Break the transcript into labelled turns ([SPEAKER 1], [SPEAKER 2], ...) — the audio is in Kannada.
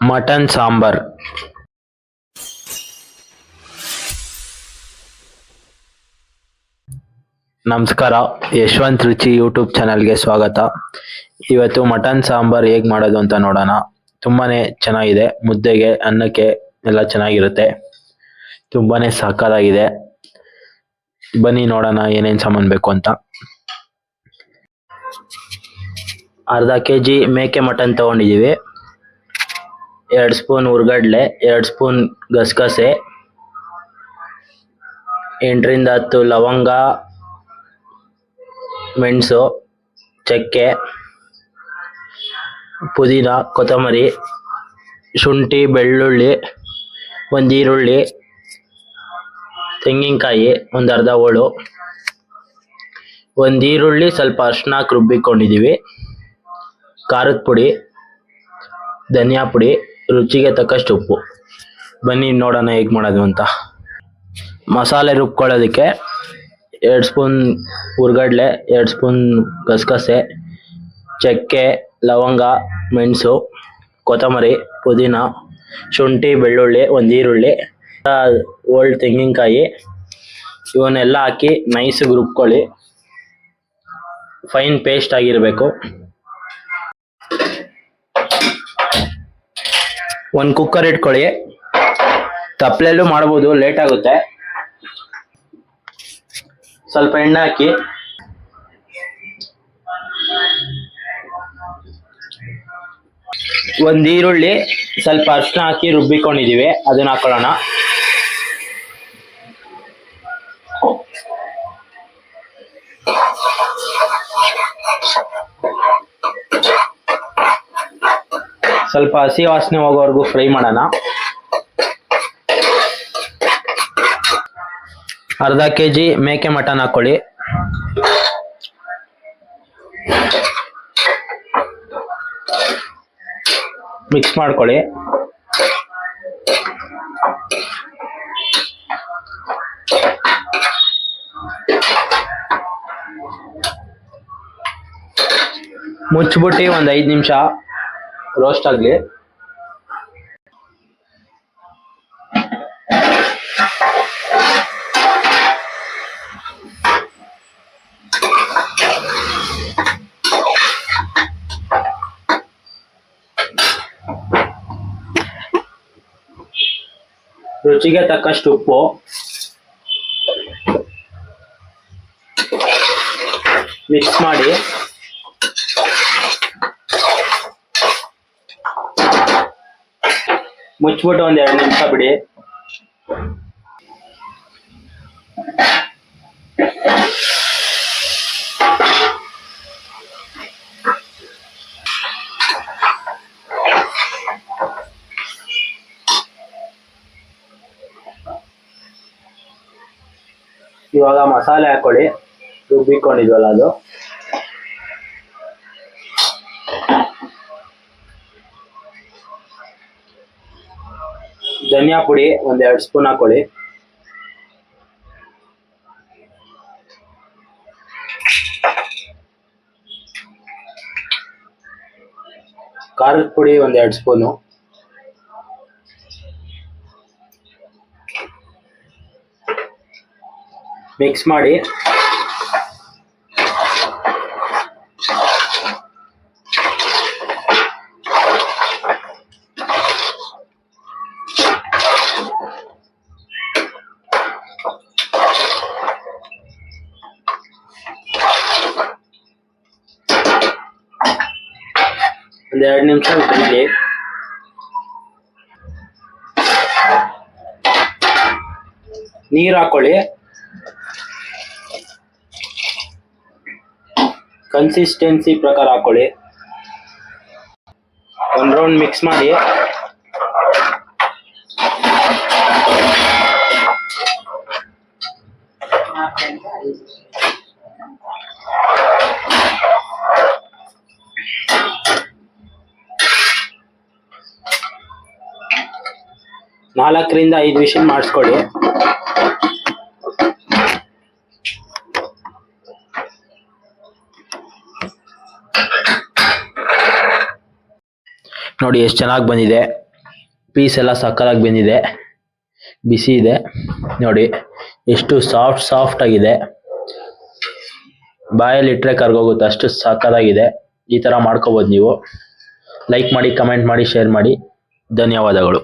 [SPEAKER 1] ಮಟನ್ ಸಾಂಬಾರ್. ನಮಸ್ಕಾರ, ಯಶವಂತ್ ರುಚಿ ಯೂಟ್ಯೂಬ್ ಚಾನಲ್ಗೆ ಸ್ವಾಗತ. ಇವತ್ತು ಮಟನ್ ಸಾಂಬಾರ್ ಹೇಗೆ ಮಾಡೋದು ಅಂತ ನೋಡೋಣ. ತುಂಬಾನೇ ಚೆನ್ನಾಗಿದೆ, ಮುದ್ದೆಗೆ, ಅನ್ನಕ್ಕೆ ಎಲ್ಲ ಚೆನ್ನಾಗಿರುತ್ತೆ. ತುಂಬಾನೇ ಸಕ್ಕತ್ತಾಗಿದೆ ಬನ್ನಿ ನೋಡೋಣ ಏನೇನು ಸಾಮಾನು ಬೇಕು ಅಂತ. ಅರ್ಧ ಕೆ ಜಿ ಮೇಕೆ ಮಟನ್ ತಗೊಂಡಿದ್ದೀವಿ. ಎರಡು ಸ್ಪೂನ್ ಉರ್ಗಡ್ಲೆ, ಎರಡು ಸ್ಪೂನ್ ಗಸಗಸೆ, ಎಂಟರಿಂದ ಹತ್ತು ಲವಂಗ, ಮೆಣಸು, ಚಕ್ಕೆ, ಪುದೀನ, ಕೊತ್ತಂಬರಿ, ಶುಂಠಿ, ಬೆಳ್ಳುಳ್ಳಿ, ಒಂದು ಈರುಳ್ಳಿ, ತೆಂಗಿನಕಾಯಿ, ಒಂದು ಅರ್ಧ ಹೋಳು. ಒಂದು ಈರುಳ್ಳಿ ಸ್ವಲ್ಪ ಅರ್ಶಿನ ರುಬ್ಬಿಕೊಂಡಿದ್ದೀವಿ ಖಾರದ ಪುಡಿ, ಧನಿಯಾ ಪುಡಿ. ರುಚಿಗೆ ತಕ್ಕಷ್ಟು ಉಪ್ಪು. ಬನ್ನಿ ನೋಡೋಣ ಹೇಗೆ ಮಾಡೋದು ಅಂತ. ಮಸಾಲೆ ರುಬ್ಕೊಳ್ಳೋದಕ್ಕೆ ಎರಡು ಸ್ಪೂನ್ ಹುರ್ಗಡ್ಲೆ, ಎರಡು ಸ್ಪೂನ್ ಗಸಗಸೆ, ಚಕ್ಕೆ, ಲವಂಗ, ಮೆಣಸು, ಕೊತ್ತಂಬರಿ, ಪುದೀನ, ಶುಂಠಿ, ಬೆಳ್ಳುಳ್ಳಿ, ಒಂದು ಈರುಳ್ಳಿ ಓಲ್ಡ್ ತೆಂಗಿನಕಾಯಿ, ಇವನ್ನೆಲ್ಲ ಹಾಕಿ ನೈಸಿಗೆ ರುಬ್ಕೊಳ್ಳಿ. ಫೈನ್ ಪೇಸ್ಟ್ ಆಗಿರಬೇಕು. ಒಂದು ಕುಕ್ಕರ್ ಇಟ್ಕೊಳ್ಳಿ. ತಪ್ಪಲೆಲ್ಲೂ ಮಾಡ್ಬೋದು ಲೇಟ್ ಆಗುತ್ತೆ. ಸ್ವಲ್ಪ ಎಣ್ಣೆ ಹಾಕಿ. ಒಂದು ಈರುಳ್ಳಿ, ಸ್ವಲ್ಪ ಅರ್ಶಿನ ಹಾಕಿ ರುಬ್ಬಿಕೊಂಡಿದೀವಿ, ಅದನ್ನ ಹಾಕೊಳ್ಳೋಣ. ಸ್ವಲ್ಪ ಹಸಿ ವಾಸನೆ ಹೋಗೋವರೆಗೂ ಫ್ರೈ ಮಾಡೋಣ. ಅರ್ಧ ಕೆ ಜಿ ಮೇಕೆ ಮಟನ್ ಹಾಕೊಳ್ಳಿ. ಮಿಕ್ಸ್ ಮಾಡ್ಕೊಳ್ಳಿ. ಮುಚ್ಚಿಬಿಟ್ಟು ಒಂದು ಐದು ನಿಮಿಷ ರೋಸ್ಟ್ ಆಗಲಿ. ರುಚಿಗೆ ತಕ್ಕಷ್ಟು ಉಪ್ಪು. ಮಿಕ್ಸ್ ಮಾಡಿ. ಮುಚ್ಚಿಬಿಟ್ಟು ಒಂದ್ ಎರಡು ನಿಮಿಷ ಬಿಡಿ. ಇವಾಗ ಮಸಾಲೆ ಹಾಕೊಳ್ಳಿ ರುಬ್ಬಿಕೊಂಡಿದ್ವಲ್ಲ ಅದು. ಧನಿಯಾ ಪುಡಿ ಒಂದ್ ಎರಡು ಸ್ಪೂನ್ ಹಾಕೊಳ್ಳಿ. ಖಾರದ ಪುಡಿ ಒಂದ್ ಎರಡು ಸ್ಪೂನು. ಮಿಕ್ಸ್ ಮಾಡಿ. ಒಂದ್ ಎರಡು ನಿಮಿಷ ಬಿಡಿ ನೀರು ಹಾಕೊಳ್ಳಿ. ಕನ್ಸಿಸ್ಟೆನ್ಸಿ ಪ್ರಕಾರ ಹಾಕೊಳ್ಳಿ. ಒಂದು ರೌಂಡ್ ಮಿಕ್ಸ್ ಮಾಡಿ. ನಾಲ್ಕರಿಂದ ಐದು ವಿಷಯ ಮಾಡಿಸ್ಕೊಳ್ಳಿ. ನೋಡಿ ಎಷ್ಟು ಚೆನ್ನಾಗಿ ಬಂದಿದೆ. ಪೀಸ್ ಎಲ್ಲ ಸಕ್ಕಲಾಗಿ ಬಂದಿದೆ. ಬಿಸಿ ಇದೆ. ನೋಡಿ, ಎಷ್ಟು ಸಾಫ್ಟ್ ಸಾಫ್ಟ್ ಆಗಿದೆ. ಬಾಯಲ್ಲಿ ಇಟ್ಟರೆ ಕರ್ಗೋಗುತ್ತೆ. ಅಷ್ಟು ಸಕ್ಕದಾಗಿದೆ ಈ ಥರ ಮಾಡ್ಕೋಬೋದು ನೀವು. ಲೈಕ್ ಮಾಡಿ ಕಮೆಂಟ್ ಮಾಡಿ ಶೇರ್ ಮಾಡಿ. ಧನ್ಯವಾದಗಳು.